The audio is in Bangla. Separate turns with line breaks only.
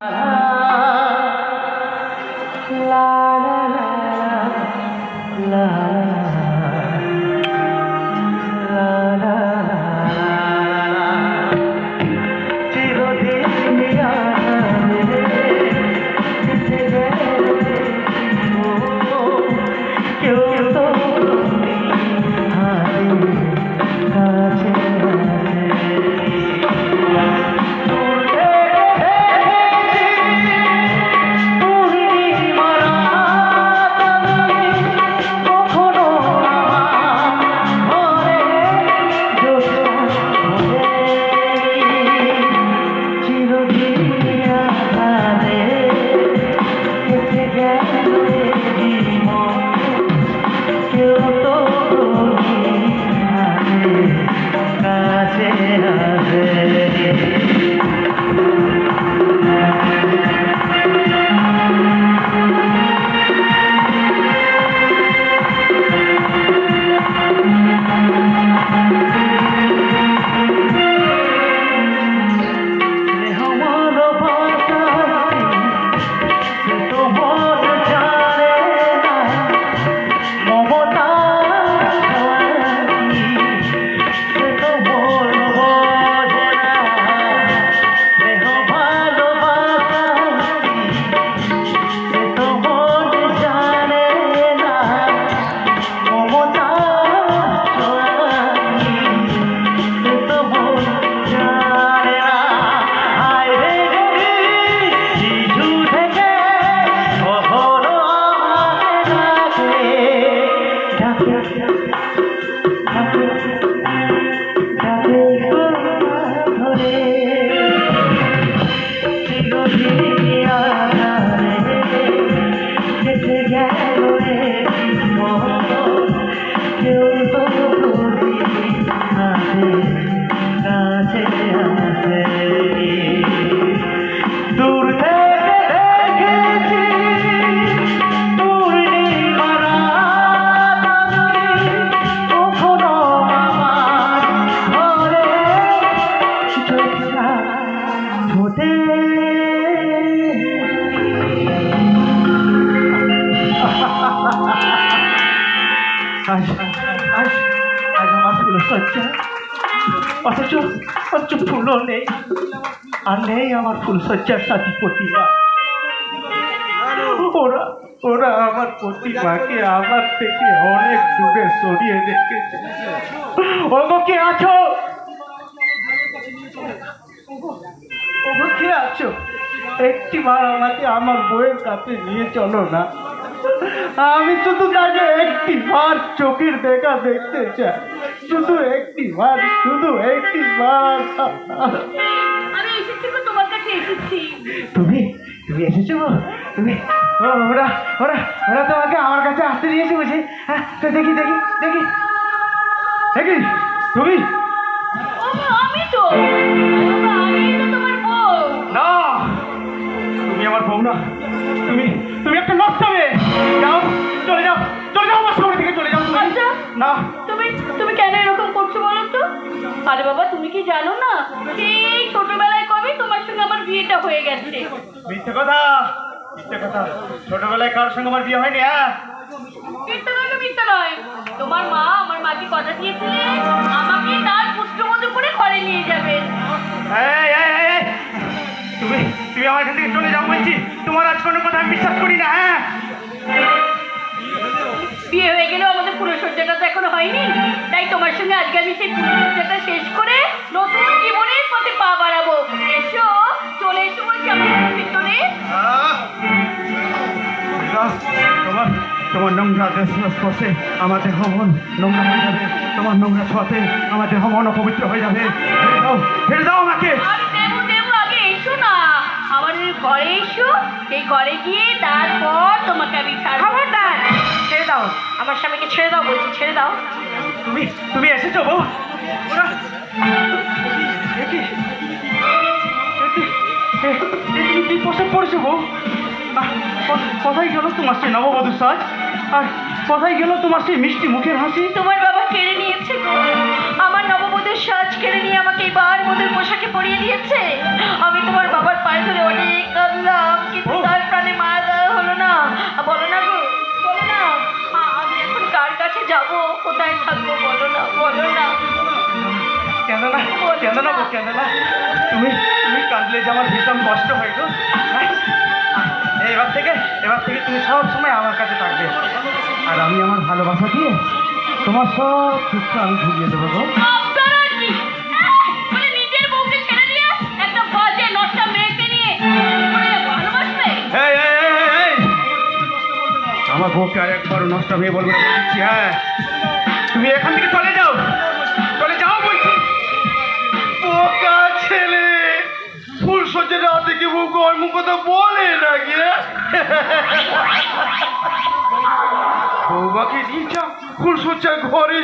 la la la la দূর আজ আজ আজ ফুল অথচ অথচ ফুলও নেই। আর নেই আমার ফুলসজ্জার সাথী প্রতিমা। ওরা ওরা আমার প্রতিমাকে আমার থেকে অনেক দূরে সরিয়ে রেখেছে। ওগো, কে আছো? ওগো কে আছো? একটি বার আমাকে আমার বইয়ের কাছে নিয়ে চলো না। আমি শুধু তাকে একটি বার চোখের দেখা দেখতে চাই। শুধু একটি বার শুধু একটি বার।
আমি এসেছি গো, তোমার কাছে এসেছি।
তুমি তুমি এসেছ তুমি ও ওরা ওরা ওরা তোমাকে আমার কাছে আসতে দিয়েছে বুঝি হ্যাঁ তো দেখি দেখি দেখি। দেখি তুমি।
আমি তো।
না তুমি আমার বউ না।
আরে বাবা তুমি কি জানো না? সেই ছোটবেলায় কবে তোমার সঙ্গে আমার বিয়েটা হয়ে গেছে?
মিথ্যে কথা মিথ্যে কথা। ছোটবেলায় কারোর সঙ্গে আমার বিয়ে হয়নি হ্যাঁ?
মিথ্যা নয় মিথ্যা নয়। তোমার মা আমার মাকে কথা দিয়েছিলেন আমাকে তার পুষ্টমধু করে ঘরে নিয়ে যাবেন
তুমি তুমি আমার থেকে চলে যাও বলছি। তোমার আজ কোনো কথা আমি বিশ্বাস করি না হ্যাঁ?
বিয়ে হয়ে গেলেও আমাদের পুরো পুরোসজ্জাটা তো এখনও হয়নি। তাই তোমার সঙ্গে আজকে আমি সেই শেষ করে নতুন জীবনের পথে পা বাড়াবো। এসো চলে এসো বলছি আমার ভিতরে।
তোমার তোমার নোংরা দেশ স্পর্শে আমার দেহ মন নোংরা হয়ে যাবে। তোমার নোংরা ছোঁয়াতে আমার দেহ মন অপবিত্র হয়ে যাবে। ছেড়ে দাও দাও আমাকে।
আমাদের ঘরে এসো সেই ঘরে গিয়ে তারপর তোমাকে আমি খবরদার! ছেড়ে দাও। আমার স্বামীকে ছেড়ে দাও বলছি ছেড়ে দাও।
তুমি তুমি এসেছ বউ? কি? পোশাক পরেছো বউ? কোথায় গেল তোমার সেই নববধূর সাজ? আর কোথায় গেল তোমার সেই মিষ্টি মুখের হাসি?
তোমার বাবা কেড়ে নিয়েছে গো। সাজ কেড়ে নিয়ে আমাকে এই বার মধুর পোশাকে পরিয়ে দিয়েছে। আমি তোমার বাবার পায়ে ধরে অনেক কাঁদলাম
কিন্তু তার প্রাণে মায়া দেওয়া হলো না। বলো না
গো বলো না। আমি এখন কার কাছে যাব? কোথায় থাকব? বলো না বলো না। কেন না তুমি তুমি ভীষণ কষ্ট হয় হ্যাঁ? এবার থেকে এবার থেকে তুমি আমার কাছে আর আমি আমার ভালোবাসা দিয়ে তোমার সব দুঃখ আমি ভুলিয়ে দেবো গো। আমার আর একবার নষ্ট হয়ে বলব না হ্যাঁ। তুমি এখান থেকে চলে যাও। চলে যাও বলছি।
বোকা ছেলে। ফুল সজ্জা না কি বউ কর্ম কথা বলে নাকি বৌবাকে নিয়ে যাও। ফুল সজ্জা ঘরে